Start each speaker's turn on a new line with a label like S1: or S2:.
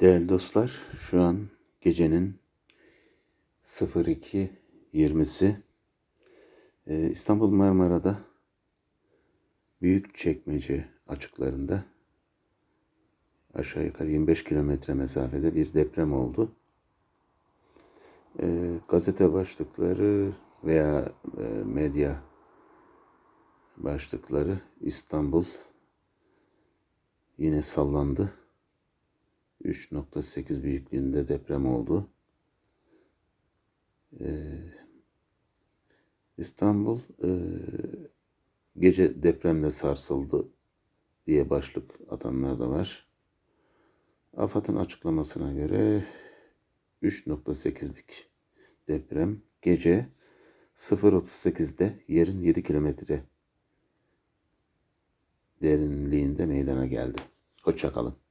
S1: Değerli dostlar, şu an gecenin 02.20'si Ee, İstanbul Marmara'da Büyükçekmece açıklarında aşağı yukarı 25 kilometre mesafede bir deprem oldu. Ee, gazete başlıkları veya e, medya başlıkları İstanbul yine sallandı. 3.8 büyüklüğünde deprem oldu. Ee, İstanbul e, gece depremle sarsıldı diye başlık atanlar da var. AFAD'ın açıklamasına göre 3.8'lik deprem gece 0.38'de yerin 7 kilometre derinliğinde meydana geldi. Hoşçakalın.